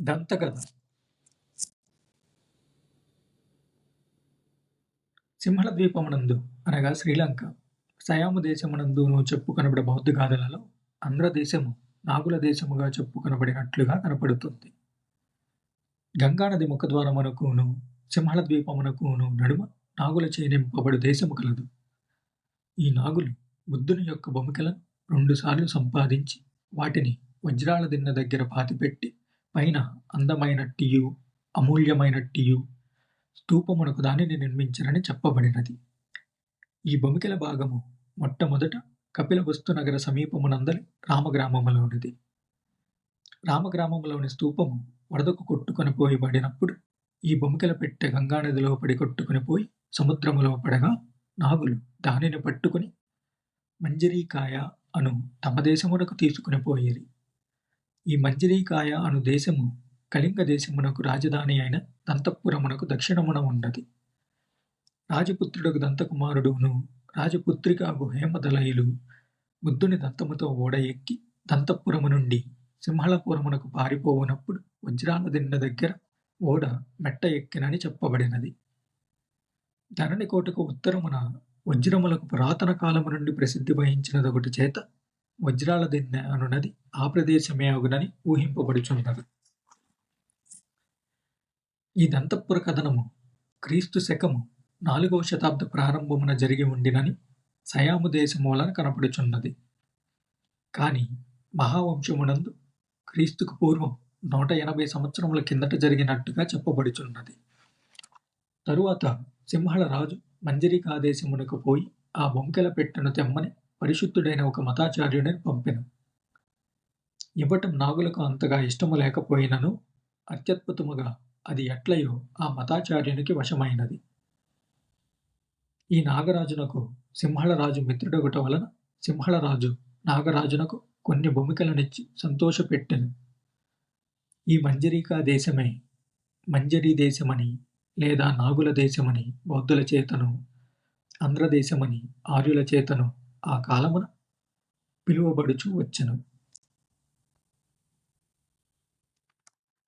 దంతకథ. సింహళ ద్వీపమునందు అనగా శ్రీలంక సయాము దేశమునందును చెప్పుకొనబడే బౌద్ధ గాథలలో ఆంధ్ర దేశము నాగుల దేశముగా చెప్పు కనబడినట్లుగా కనపడుతుంది. గంగానది ముఖద్వారమునకును సింహళ ద్వీపమునకును నడుమ నాగుల నింపబడు దేశము కలదు. ఈ నాగులు బుద్ధుని యొక్క బొమికలను రెండుసార్లు సంపాదించి వాటిని వజ్రాల దిన్న దగ్గర పాతిపెట్టి పైన అందమైన టీయు అమూల్యమైన టీయు స్తూపమునకు దానిని నిర్మించరని చెప్పబడినది. ఈ బొమికెల భాగము మొట్టమొదట కపిలవస్తు నగర సమీపమునందలి రామగ్రామములోనిది. రామగ్రామములోని స్తూపము వరదకు కొట్టుకొని పోయిబడినప్పుడు ఈ బొమికెల పెట్టె గంగానదిలో పడి కొట్టుకుని పోయి సముద్రములో పడగా నాగులు దానిని పట్టుకుని మంజరీకాయ అను తమ దేశమునకు తీసుకుని పోయేది ఈ మంజరీకాయ అను దేశము కళింగ దేశమునకు రాజధాని అయిన దంతపురమునకు దక్షిణమున ఉన్నది. రాజపుత్రుడకు దంతకుమారుడును రాజపుత్రికాగు హేమదలయులు బుద్ధుని దంతముతో ఓడ ఎక్కి దంతపురము నుండి సింహళపురమునకు పారిపోవునప్పుడు వజ్రాల దగ్గర ఓడ మెట్ట ఎక్కినని చెప్పబడినది. ధరణికోటకు ఉత్తరమున వజ్రములకు పురాతన కాలము నుండి ప్రసిద్ధి వహించినదొకటి చేత వజ్రాల దిన్నె అనున్నది ఆ ప్రదేశమే అగునని ఊహింపబడుచున్నది. ఈ దంతపుర కథనము క్రీస్తు శకము నాలుగవ శతాబ్ద ప్రారంభమున జరిగి ఉండినని సయాము దేశమూలన కనపడుచున్నది. కానీ మహావంశమునందు క్రీస్తుకు పూర్వం నూట ఎనభై సంవత్సరముల కిందట జరిగినట్టుగా చెప్పబడుచున్నది. తరువాత సింహళ రాజు పోయి ఆ బొంకెల పెట్టెను తెమ్మని పరిశుద్ధుడైన ఒక మతాచార్యుడిని పంపెను. ఇవ్వటం నాగులకు అంతగా ఇష్టము లేకపోయినను అత్యద్భుతముగా అది ఎట్లయో ఆ మతాచార్యునికి వశమైనది. ఈ నాగరాజునకు సింహళరాజు మిత్రుడొకట వలన సింహళరాజు నాగరాజునకు కొన్ని భూమికలనిచ్చి సంతోషపెట్టెను. ఈ మంజరికా దేశమే మంజరీ దేశమని లేదా నాగుల దేశమని బౌద్ధుల చేతను ఆంధ్రదేశమని ఆర్యుల చేతను ఆ కాలమున పిలువబడుచు వచ్చెను.